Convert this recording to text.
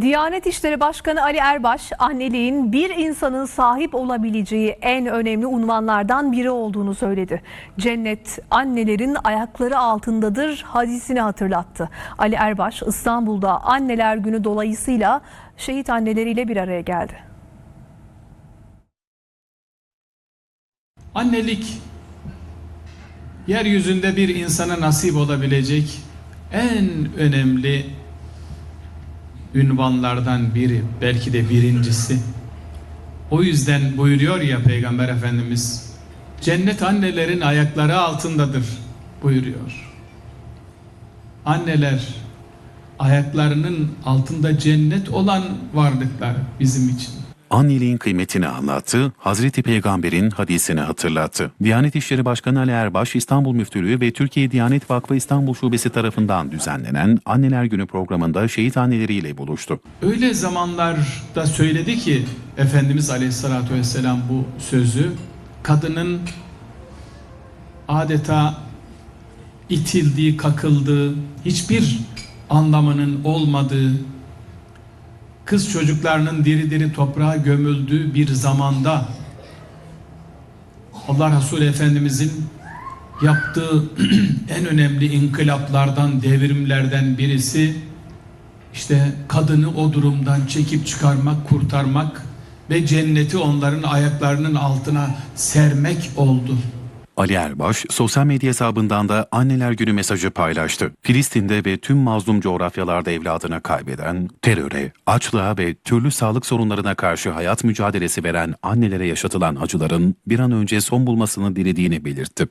Diyanet İşleri Başkanı Ali Erbaş, anneliğin bir insanın sahip olabileceği en önemli unvanlardan biri olduğunu söyledi. Cennet annelerin ayakları altındadır hadisini hatırlattı. Ali Erbaş, İstanbul'da Anneler Günü dolayısıyla şehit anneleriyle bir araya geldi. Annelik yeryüzünde bir insana nasip olabilecek en önemli ünvanlardan biri, belki de birincisi. O yüzden buyuruyor ya Peygamber Efendimiz, cennet annelerin ayakları altındadır buyuruyor. Anneler ayaklarının altında cennet olan varlıklar bizim için. Anneliğin kıymetini anlattı, Hazreti Peygamber'in hadisini hatırlattı. Diyanet İşleri Başkanı Ali Erbaş, İstanbul Müftülüğü ve Türkiye Diyanet Vakfı İstanbul Şubesi tarafından düzenlenen Anneler Günü programında şehit anneleriyle buluştu. Öyle zamanlarda söyledi ki Efendimiz Aleyhisselatü Vesselam bu sözü kadının adeta itildiği, kakıldığı, hiçbir anlamının olmadığı, kız çocuklarının diri diri toprağa gömüldüğü bir zamanda Allah Resulü Efendimizin yaptığı en önemli inkılaplardan, devrimlerden birisi işte kadını o durumdan çekip çıkarmak, kurtarmak ve cenneti onların ayaklarının altına sermek oldu. Ali Erbaş, sosyal medya hesabından da Anneler Günü mesajı paylaştı. Filistin'de ve tüm mazlum coğrafyalarda evladını kaybeden, teröre, açlığa ve türlü sağlık sorunlarına karşı hayat mücadelesi veren annelere yaşatılan acıların bir an önce son bulmasını dilediğini belirtti.